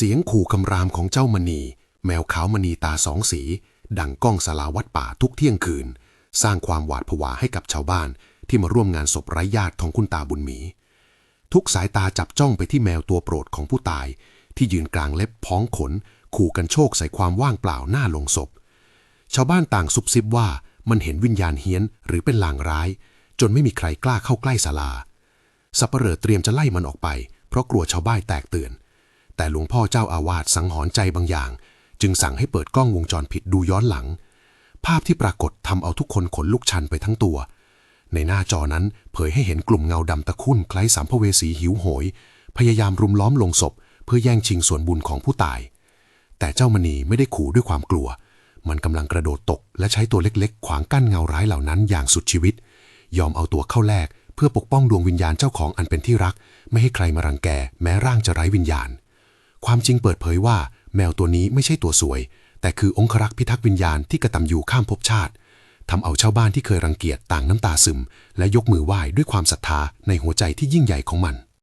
เสียงขู่คำรามของเจ้ามณี แมวขาวมณีตาสองสี ดังก้องสลาวัดป่าทุกเที่ยงคืน สร้างความหวาดผวาให้กับชาวบ้านที่มาร่วมงานศพไร้ญาติของคุณตาบุญมี ทุกสายตาจับจ้องไปที่แมวตัวโปรดของผู้ตาย ที่ยืนกลางเล็บพ้องขน ขู่กันโชคใส่ความว่างเปล่าหน้าลงศพ ชาวบ้านต่างซุบซิบว่ามันเห็นวิญญาณเฮี้ยนหรือเป็นลางร้าย จนไม่มีใครกล้าเข้าใกล้ศาลาสับเปลอเตรียมจะไล่มันออกไป เพราะกลัวชาวบ้านแตกตื่น แต่หลวงพ่อเจ้าอาวาสสังหรณ์ใจบางอย่าง จึงสั่งให้เปิดกล้องวงจรปิดดูย้อนหลัง ภาพที่ปรากฏทำเอาทุกคนขนลุกชันไปทั้งตัว ในหน้าจอนั้นเผยให้เห็นกลุ่มเงาดำตะคุ่นคล้ายสัมภเวสีหิวโหย พยายามรุมล้อมลงศพ เพื่อแย่งชิงส่วนบุญของผู้ตาย แต่เจ้ามณีไม่ได้ขู่ด้วยความกลัว มันกำลังกระโดดตก และใช้ตัวเล็กๆ ขวางกั้นเงาร้ายเหล่านั้นอย่างสุดชีวิต ยอมเอาตัวเข้าแลกเพื่อปกป้องดวงวิญญาณเจ้าของอันเป็นที่รัก ไม่ให้ใครมารังแก แม้ร่างจะไร้วิญญาณ ความจริงเปิดเผยว่า แมวตัวนี้ไม่ใช่ตัวสวย แต่คือองครักษ์พิทักษ์วิญญาณที่กระตำอยู่ข้ามภพชาติทำเอาชาวบ้านที่เคยรังเกียจต่างน้ำตาซึม และยกมือไหว้ด้วยความศรัทธาในหัวใจที่ยิ่งใหญ่ของมัน